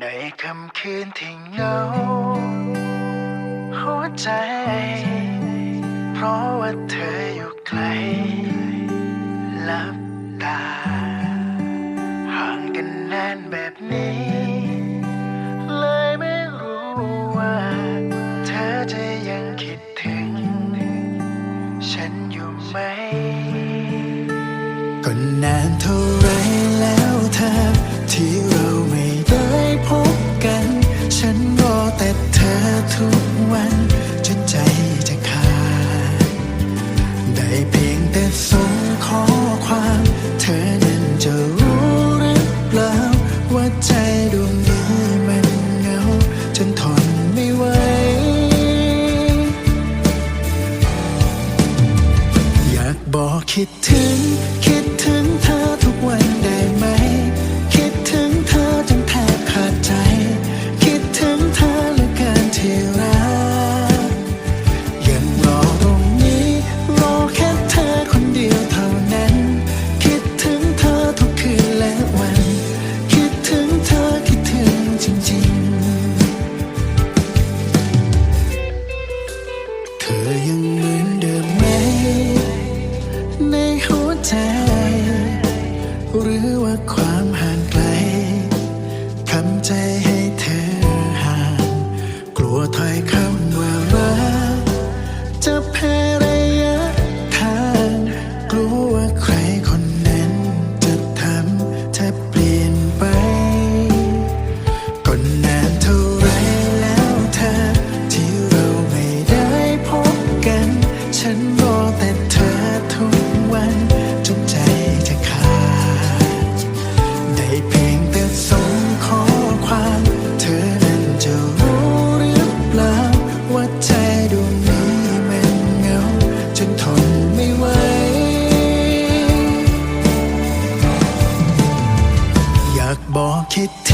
ในค่ำคืนที่เงา หัวใจ เพราะว่าเธออยู่ไกลหลับตา ห่างกันนานแบบนี้ เลยไม่รู้ว่า เธอจะยังคิดถึง ฉันอยู่ไหมก็นานเท่าไรแล้วเธอที่เรา วันจนใจจะขาดได้เพียงแต่ส่งข้อความเธอนั้นจะรู้หรือเปล่า ว่าใจดวงนี้มันเหงาจนทนไม่ไหวอยากบอกคิดถึงคิด หรือว่าความ บ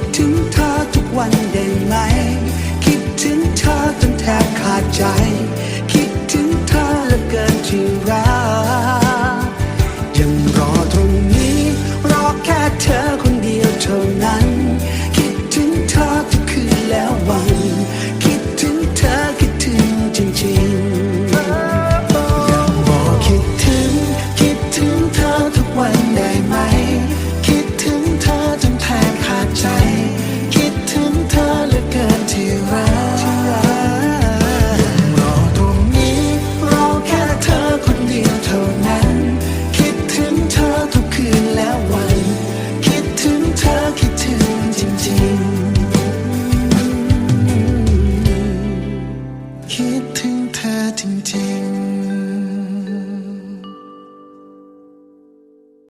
ถึงเธอทุกวันได้ไหม คิดถึงเธอจนแทบขาดใจ